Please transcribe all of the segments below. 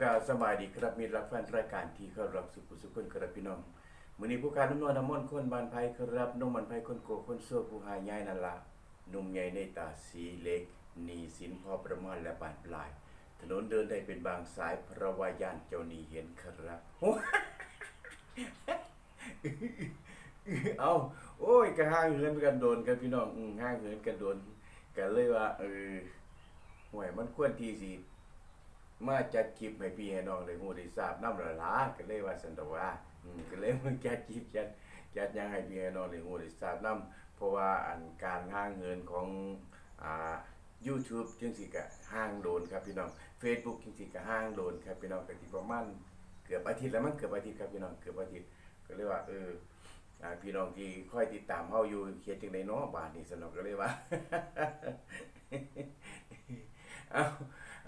กล่าสบายดีครับมีรักแฟนรายการที่เขารับสุขสุขคนครับพี่น้องมื้อนี้ผู้การน้ำนวลน้ำมนต์คนบานไผครับนุ่มบานไผคนโกคนโซ่ผู้หายใหญ่นั่นล่ะนุ่มใหญ่ในตาสีเล็กหนีสินพอประมาณและบานปลาย ถนนเดินได้เป็นบางสายพระว่าย่านเจ้าหนี้เห็นครับเอาโอ้ยก็ห่างเหินกันโดนกันพี่น้องอืมห่างเหินกันโดนกันเลยว่าเออห่วยมันควรทีสิ มาจัดคลิปให้พี่ให้น้องได้ฮู้ได้ทราบนำละล่ะก็เลยว่าซั่นดอกว่าอืมก็เลยมาจัดคลิปจัดจัดหยังให้พี่ให้น้องได้ฮู้ได้ทราบนํเพราะว่าอันการห่างเหินของอ่า YouTube จังสิก็ห่างโดนครับพี่น้อง Facebook จังสิก็ห่างโดนครับพี่น้องก็สิประมาณเกือบอาทิตย์แล้วมั้งเกือบอาทิตย์ครับพี่น้องเกือบอาทิตย์ก็เลยว่าเอออ่าพี่น้องที่คอยติดตามเฮาอยู่เขียนจังได๋เนาะบาดนี้สนุกก็เลยว่า เอา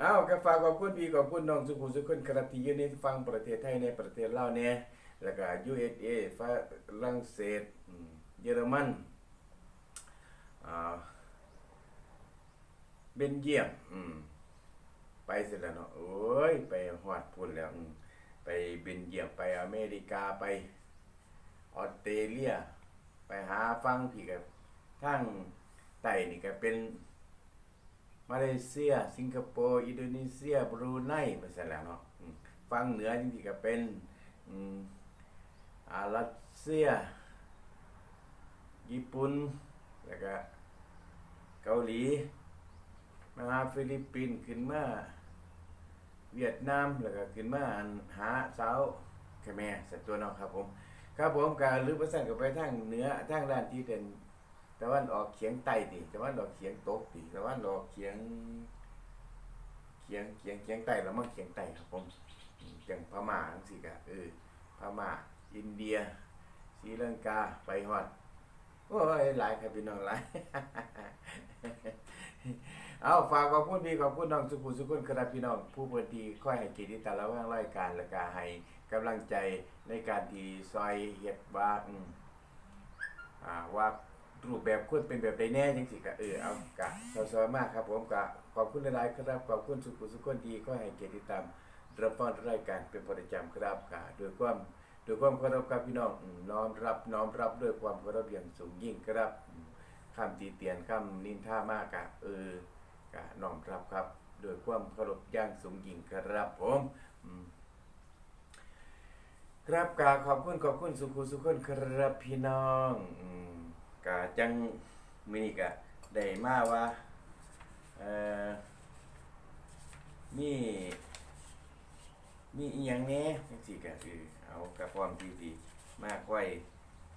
อาก็ฝากขอบคุณพี่ขอบคุณน้องสุขุมสุขคนครับที่ยู่ในฟังประเทศไทยในประเทศลาวเนี่ยแล้วก็ USA ฝรั่งเศสเยอรมันอ่าเบนเยียมไปเสร็จแล้วเนาะโอ้ยไปฮอดพุ่นแล้วไปเบนเยียมไปอเมริกาไปออสเตรเลีย ไปหาฟังพี่กับทั้งไต้นี่ก็เป็น มาเลเซีย สิงคโปร์ อินโดนีเซีย บรูไนไปซะแล้วเนาะฟังเหนือจริงๆก็เป็นอารัสเซีย ญี่ปุ่น แล้วก็เกาหลี มาหาฟิลิปปินส์ขึ้นมา เวียดนาม แล้วก็ขึ้นมาอันหาสาวแคแม่สัตว์ตัวเนาะครับผม ครับผมการหรือประสานกับไปทางเหนือทางด้านที่เป็น ตะวันออกเฉียงใต้ติตะวันออกเฉียงตกติตะวันออกเฉียงเฉียงเฉียงเฉียงใต้แล้วมั้งเฉียงใต้ครับผมอืมจังพม่าจังซี่ก็เออพม่าอินเดียศรีลังกาไปฮอดโอ้ยหลายครับพี่น้องหลายเอาฝากขอบคุณพี่ขอบคุณน้องสุขุสุขุนครับพี่น้องผู้เปิดทีค่อยให้กียรติตาละว่างรายการและก็ให้กำลังใจในการที่ซอยเฮ็ดวักอ่าว่า รูปแบบควรเป็นแบบใดแน่จังซี่ก็เออเอากะซอยๆมากครับผมกะขอบคุณหลายๆครับขอบคุณสุขุสุขุนที่ค่อยให้เกียรติตามรับฟังรายการเป็นประจำครับกะด้วยความด้วยความเคารพครับพี่น้องน้อมรับน้อมรับด้วยความเคารพอย่างสูงยิ่งครับอืมคำตีเตียนคำนินท่ามากกะเออก็น้อมรับครับโดวยความเคารพอย่างสูงยิ่งครับผมครับกาขอบคุณขอบคุณสุขุสุขคนครับพี่น้องอื กาจังมินิกะได้มาว่าเอ่อมีมีอีหยังแหน่จังซี่ก็คือเอากระพร้อมที่ดีมาค่อย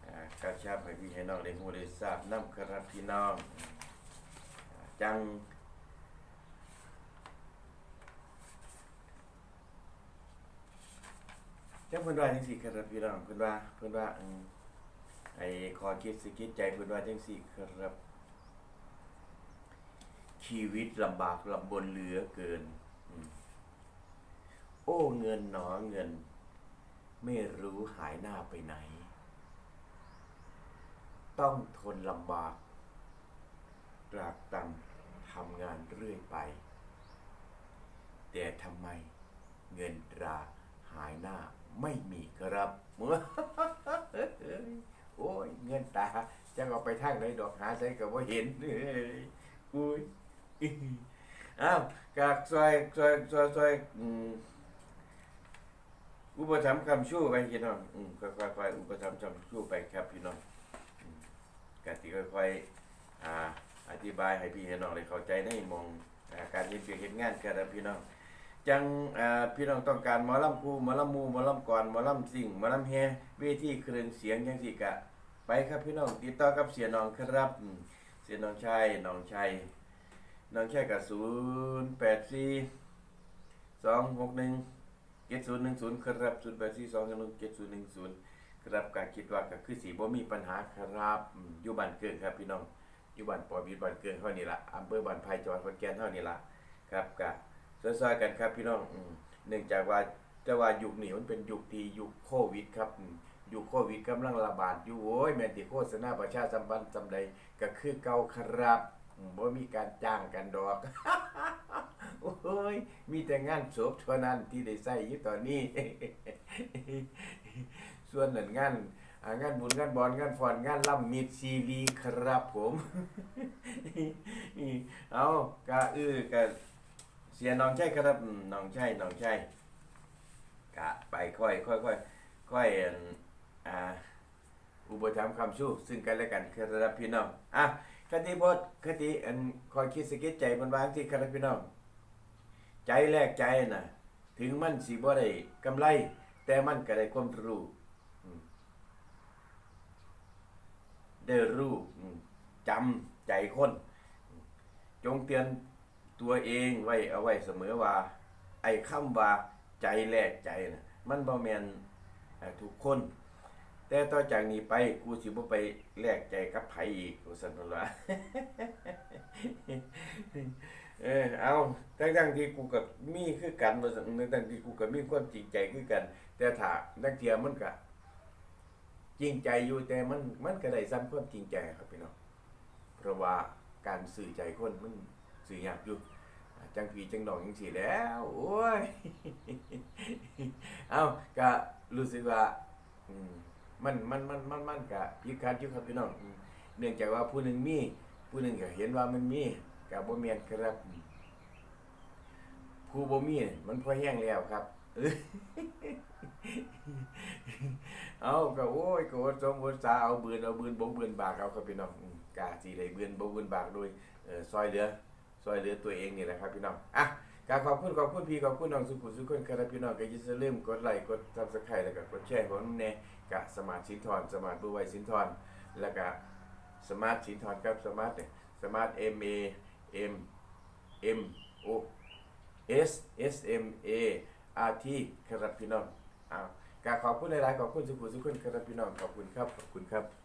อ่ากระชับให้พี่ให้น้องได้ฮู้ได้ทราบนํครับพี่น้องอ่าจัง จังเพิ่นว่าจังซี่ครับพี่น้องเพิ่นว่าเพิ่นว่าอืม ไอ้ขอคิดสิคิดใจเพิ่นว่าจังซี่ครับ ชีวิตลำบากลำบนเหลือเกิน โอ้เงินหนอเงิน ไม่รู้หายหน้าไปไหน ต้องทนลำบากตรากตำทำงานเรื่อยไป แต่ทำไมเงินตราหายหน้าไม่มีครับ โอ้ยเงินตาจะเอาไปทางไหนดอกหาใส่ก็บ่เห็นเอ้ยอุ้ยอ้าวกากซอยซอยซอยซอยอืมอุปถัมภ์คำชู้ไปพี่น้องอืมค่อยๆอุปถัมภ์คำชู้ไปครับพี่น้องกติค่อยๆอ่าอธิบายให้พี่ให้น้องได้เข้าใจได้มองอาการเฮ็ดเวียกเฮ็ดงานกันพี่น้องจังอ่าพี่น้องต้องการมอลำคูมอลำมูมอลำก่อนมอลำสิ่งมอลำแฮเวทีเครื่องเสียงจังซี่กะ ไปครับพี่น้องติดต่อกับเสียน้องครับ เสียน้องชายน้องชายน้องชายกับ084 261 7010ครับ084 261 7010ครับก็คิดว่าก็คือสิบ่มีปัญหาครับอยู่บ้านเกิดครับพี่น้องอยู่บ้านปอบีบ้านเกิดเฮานี่ล่ะอำเภอบ้านไผ่จังหวัดขอนแก่นเฮานี่ล่ะครับก็ซอยๆกันครับพี่น้องเนื่องจากว่าแต่ว่ายุคนี้มันเป็นยุคที่ยุคโควิดครับ อยุคโควิดกำลังระบาดอยู่โอ้ยแม่นติโฆษณาประชาสัมพันธ์จำใดก็คือเก่าครับอืมบ่มีการจ้างกันดอก โอ้ย มีแต่งานศพเท่านั้นที่ได้ใส่อยู่ตอนนี้ ส่วนหนั้นงานงานบุญงานบอลงานฟอนงานล่ำมีดซีรีครับผมเอากะอื้อกะเสียน้องใช่ครับน้องใช่น้องใช่กะไปค่อยค่อยค่อยค่อย อ่าอุปถัมภ์คำสู้ซึ่งกันและกันครับพี่น้องอะคติบทคติอันคอยคิดสะกิดใจมันวางที่ครับพี่น้อง ใจแลกใจน่ะ ถึงมันสิบ่ได้กำไร แต่มันก็ได้ความรู้ได้รู้จำใจคน จงเตือนตัวเองไว้เอาไว้เสมอว่า ไอ้คำว่าใจแลกใจน่ะมันบ่แมนทุกคน แต่ต่อจากนี้ไปกูสิบ่ไปแลกใจกับไผอีกว่าซั่นเพิ่นว่าเออเอาทั้งๆที่กูกับมีคือกันว่าซั่นทั้งที่กูกับมีความจริงใจคือกัน แต่ถ้านักเทียมันก็จริงใจอยู่แต่มันมันก็ได้ซ้ำความจริงใจครับพี่น้องเพราะว่าการสื่อใจคนมันสื่อยากอยู่จังผีจังดองจังซี่แล้วโอ้ย เอาก็รู้สึกว่า อืม มันมันมันมันมันกะพิการอยู่ครับพี่น้องอืมเนื่องจากว่าผู้หนึ่งมีผู้หนึ่งก็เห็นว่ามันมีกะบ่แม่นครับอืมผู้บ่มีมันพอแห้งแล้วครับเอ้ยเอาก็โอ้ยก็อดสมอดสาเอาบืนเอาบืนบ่บืนบากเอาครับพี่น้องอืมกะสิได้บืนบ่บืนบากโดยเอ่อซอยเหลือซอยเหลือตัวเองนี่แหละครับพี่น้องอะ กาบขอบคุณขอบคุณพี่ขอบคุณน้องสุขุมสุขคนครับพี่น้องก็อย่าลืมกดไลค์กด Subscribe แล้วก็กดแชร์ของแน่กะสมาร์ทสินทรสมาร์ทบุไวสินทรแล้วก็สมาร์ทสินทรครับสมาร์ทเนี่ยสมาร์ท M A M M O S S M A R T ครับพี่น้องอ้าวกราบขอบคุณหลายๆขอบคุณสุขุมสุขคนครับพี่น้องขอบคุณครับขอบคุณครับ